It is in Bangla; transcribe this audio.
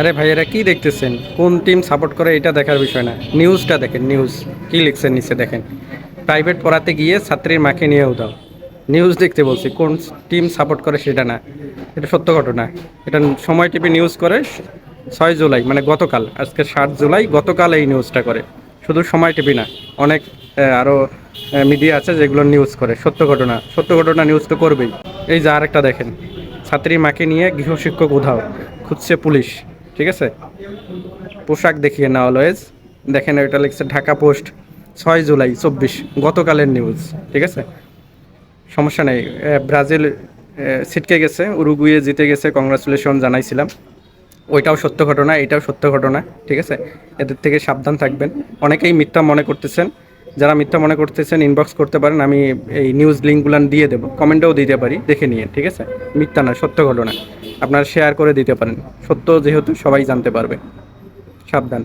আরে ভাই, এরা কি দেখতেছেন? কোন টিম সাপোর্ট করে এটা দেখার বিষয় না। নিউজটা দেখেন নিউজ কি লিখছেন নিচে দেখেন। প্রাইভেট পড়াতে গিয়ে ছাত্রীর মাকে নিয়েও দাও নিউজ দেখতে বলছি, কোন টিম সাপোর্ট করে সেটা না। এটা সত্য ঘটনা। এটা সময় টিভি নিউজ করে ছয় জুলাই মানে গতকাল, আজকে সাত জুলাই, গতকাল এই নিউজটা করে। শুধু সময় টিভি না, অনেক আরও মিডিয়া আছে যেগুলো নিউজ করে। সত্য ঘটনা সত্য ঘটনা নিউজ তো করবেই। এই যে আরেকটা দেখেন ছাত্রী মাকে নিয়ে গৃহশিক্ষক উধাও, খুঁজছে পুলিশ। ঠিক আছে? পোশাক দেখিয়ে না অলওয়েজ দেখেন এটা লিখছে ঢাকা পোস্ট, ছয় জুলাই, চব্বিশ, গতকালের নিউজ ঠিক আছে? সমস্যা নেই ব্রাজিল ছিটকে গেছে, উরুগুয়ে জিতে গেছে কংগ্রাচুলেশন জানাইছিলাম। ওইটাও সত্য ঘটনা, এটাও সত্য ঘটনা, ঠিক আছে? এদের থেকে সাবধান থাকবেন। অনেকেই মিথ্যা মনে করতেছেন। যারা মিথ্যা মনে করতেছেন ইনবক্স করতে পারেন, আমি এই নিউজ লিঙ্কগুলান দিয়ে দেবো। কমেন্টেও দিতে পারি, দেখে নিয়ে, ঠিক আছে? মিথ্যা না, সত্য ঘটনা। আপনারা শেয়ার করে দিতে পারেন। সত্য যেহেতু সবাই জানতে পারবে। সাবধান।